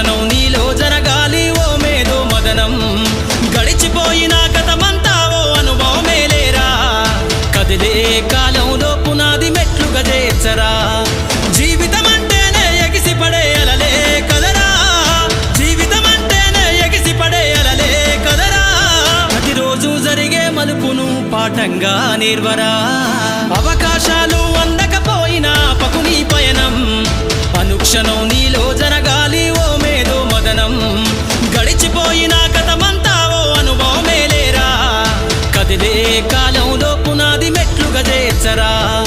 దర్శనం నీలో జరగాలి ఓ మేధో మదనం. గడిచిపోయిన కథమంతా ఓ అనుభవమే లేరా? కదిలే కాలంలో పునాది మెట్లు చేర్చరా? జీవితం అంటేనే ఎగిసి పడే అలలే కదరా? జీవితం అంటేనే ఎగిసి జరిగే మలుపును పాఠంగా నిర్వరా? కాలంలో పునాది మెట్లుగా చేర్చరా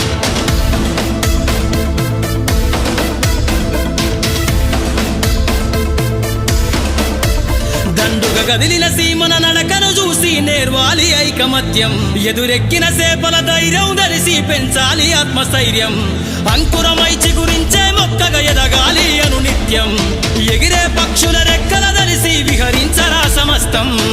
దండుగ కదిలిన సీమన నడకను చూసి నేర్వాలి ఐకమత్యం. ఎదురెక్కిన సేపల ధైర్యం ధరిసి పెంచాలి ఆత్మస్థైర్యం. అంకురమైచి గురించే మొక్కగా ఎదగాలి అనునిత్యం. ఎగిరే పక్షుల రెక్కల ధరిసి విహరించరా సమస్తం.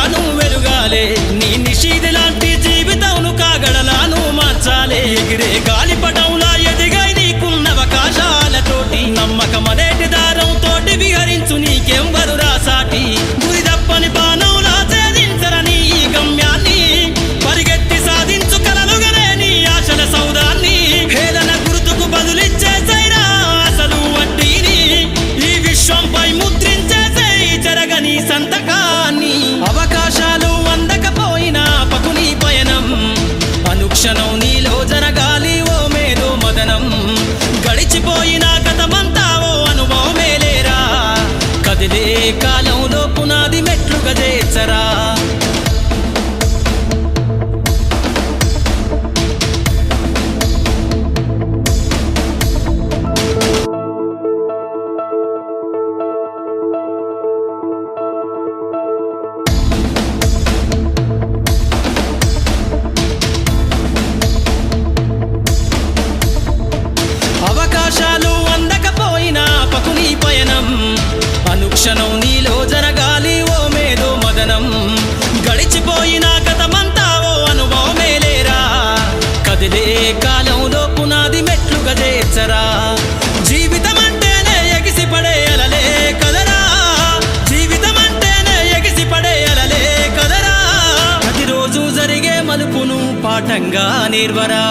தங்கா நேர்வரா.